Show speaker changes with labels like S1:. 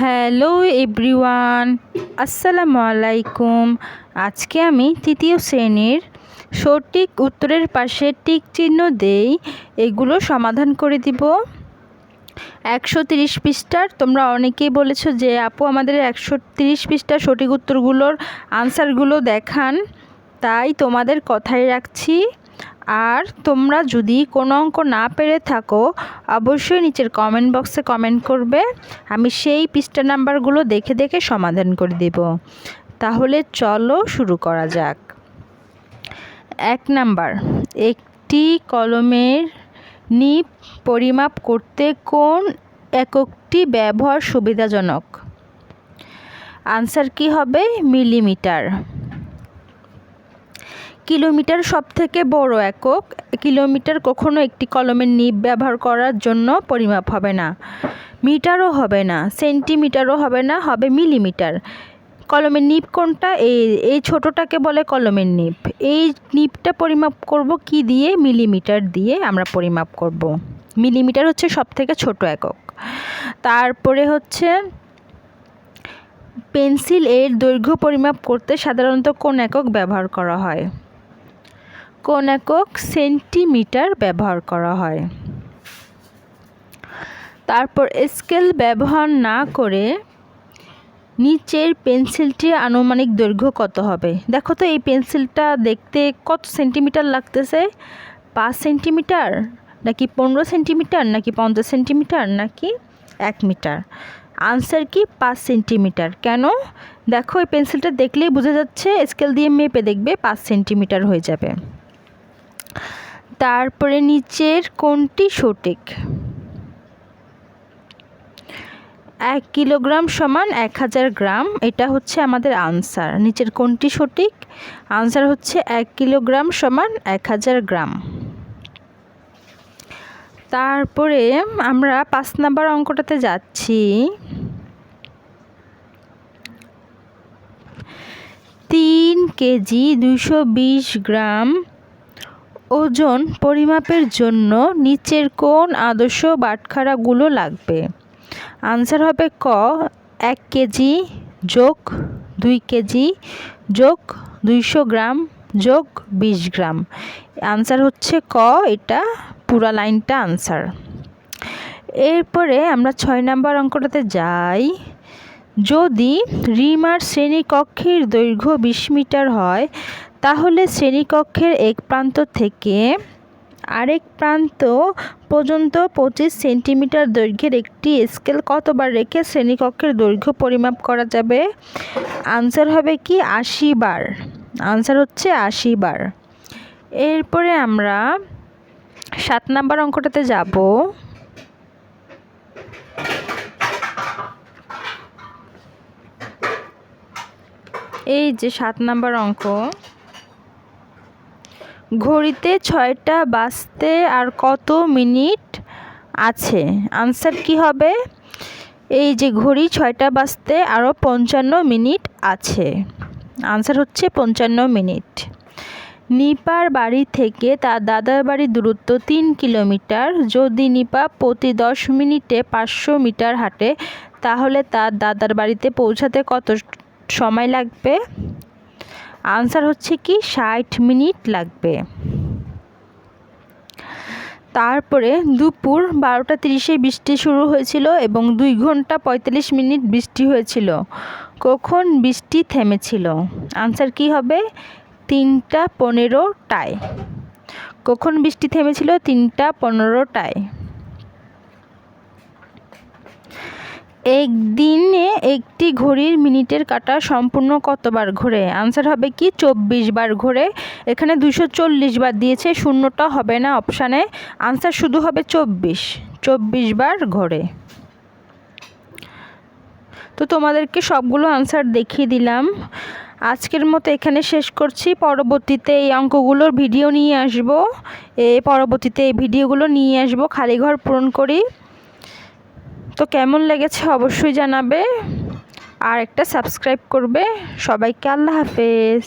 S1: Hello everyone, আসসালামু আলাইকুম। আজকে আমি তৃতীয় শ্রেণির সঠিক উত্তরের পাশে টিক চিহ্ন দেই, এগুলো সমাধান করে দিব। একশো তিরিশ পৃষ্ঠার, তোমরা অনেকেই বলেছ যে, আপু, আমাদের একশো তিরিশ পৃষ্ঠার সঠিক উত্তরগুলোর আনসারগুলো দেখান। তাই তোমাদের কথাই রাখছি। আর তোমরা যদি কোনো অঙ্ক না পেরে থাকো, অবশ্যই নিচের কমেন্ট বক্সে কমেন্ট করবে। আমি সেই পৃষ্ঠা নাম্বারগুলো দেখে দেখে সমাধান করে দেব। তাহলে চলো শুরু করা যাক। এক নাম্বার, একটি কলমের নিপ পরিমাপ করতে কোন এককটি ব্যবহার সুবিধাজনক? আনসার কি হবে? মিলিমিটার। কিলোমিটার সব থেকে বড় একক। কিলোমিটার কখনো একটি কলমের নিব ব্যবহার করার জন্য পরিমাপ হবে না। মিটারও হবে না, সেন্টিমিটারও হবে না, হবে মিলিমিটার। কলমের নিপ কোনটা? এই এই ছোটোটাকে বলে কলমের নিপ। এই নিপটা পরিমাপ করব কি দিয়ে? মিলিমিটার দিয়ে আমরা পরিমাপ করব। মিলিমিটার হচ্ছে সব থেকে ছোট একক। তারপরে হচ্ছে পেন্সিল এর দৈর্ঘ্য পরিমাপ করতে সাধারণত কোন একক ব্যবহার করা হয়? কোন একক সেন্টিমিটার ব্যবহার করা হয়। তারপর স্কেল ব্যবহার না করে নিচের পেন্সিলটির আনুমানিক দৈর্ঘ্য কত হবে? দেখো তো, এই পেন্সিলটা দেখতে কত সেন্টিমিটার লাগতেছে? পাঁচ সেন্টিমিটার? নাকি পনেরো সেন্টিমিটার? নাকি পঞ্চাশ সেন্টিমিটার? নাকি এক মিটার? আনসার কি পাঁচ সেন্টিমিটার? কেন? দেখো, এই পেন্সিলটা দেখলেই বোঝা যাচ্ছে, স্কেল দিয়ে মেপে দেখবে পাঁচ সেন্টিমিটার হয়ে যাবে। তারপরে নিচের কোনটি সঠিক? এক কিলোগ্রাম সমান এক হাজার গ্রাম, এটা হচ্ছে আমাদের আনসার। নিচের কোনটি সঠিক? আনসার হচ্ছে এক কিলোগ্রাম সমান এক হাজার গ্রাম। তারপরে আমরা পাঁচ নাম্বার অঙ্কটাতে যাচ্ছি। তিন কেজি দুশো বিশ গ্রাম ওজন পরিমাপের জন্য নিচের কোন আদর্শ বাটখারাগুলো লাগবে। আনসার হবে ক, এক কেজি যোগ দুই কেজি যোগ দুইশো গ্রাম যোগ বিশ গ্রাম। আনসার হচ্ছে ক, এটা পুরা লাইনটা আনসার। এরপরে আমরা ছয় নাম্বার অঙ্কটাতে যাই। যদি রিমার শ্রেণীকক্ষের দৈর্ঘ্য বিশ মিটার হয় তাহলে শ্রেণীকক্ষের এক প্রান্ত থেকে আরেক প্রান্ত পর্যন্ত পঁচিশ সেন্টিমিটার দৈর্ঘ্যের একটি স্কেল কতবার রেখে শ্রেণীকক্ষের দৈর্ঘ্য পরিমাপ করা যাবে? আনসার হবে কি আশি বার। আনসার হচ্ছে আশি বার। এরপরে আমরা সাত নাম্বার অঙ্কটাতে যাব। এই যে সাত নাম্বার অঙ্ক। ঘড়িতে ছয়টা বাজতে আর কত মিনিট আছে? আনসার কি হবে? এই যে ঘড়ি ছয়টা বাজতে আরও পঞ্চান্ন মিনিট আছে। আনসার হচ্ছে পঞ্চান্ন মিনিট। নিপার বাড়ি থেকে তার দাদার বাড়ির দূরত্ব তিন কিলোমিটার। যদি নিপা প্রতি দশ মিনিটে পাঁচশো মিটার হাঁটে, তাহলে তার দাদার বাড়িতে পৌঁছাতে কত সময় লাগবে? আনসার হচ্ছে কি, ষাট মিনিট লাগবে। তারপরে দুপুর বারোটা তিরিশে বৃষ্টি শুরু হয়েছিল এবং দুই ঘণ্টা পঁয়তাল্লিশ মিনিট বৃষ্টি হয়েছিল। কখন বৃষ্টি থেমেছিল? আনসার কি হবে? তিনটা পনেরোটায়। কখন বৃষ্টি থেমেছিল? তিনটা পনেরোটায়। একদিনে একটি ঘড়ির মিনিটের কাটা সম্পূর্ণ কতবার ঘোরে? আনসার হবে কি, চব্বিশ বার ঘোরে। এখানে দুশো চল্লিশ বার দিয়েছে, শূন্যটা হবে না অপশানে আনসার শুধু হবে চব্বিশ। চব্বিশ বার ঘোরে। তো তোমাদেরকে সবগুলো আনসার দেখিয়ে দিলাম। আজকের মতো এখানে শেষ করছি। পরবর্তীতে এই অঙ্কগুলোর ভিডিও নিয়ে আসব। এ পরবর্তীতে এই ভিডিওগুলো নিয়ে আসব। খালি ঘর পূরণ করি। তো কেমন লেগেছে অবশ্যই জানাবে। আর একটা সাবস্ক্রাইব করবে। সবাইকে আল্লাহ হাফেজ।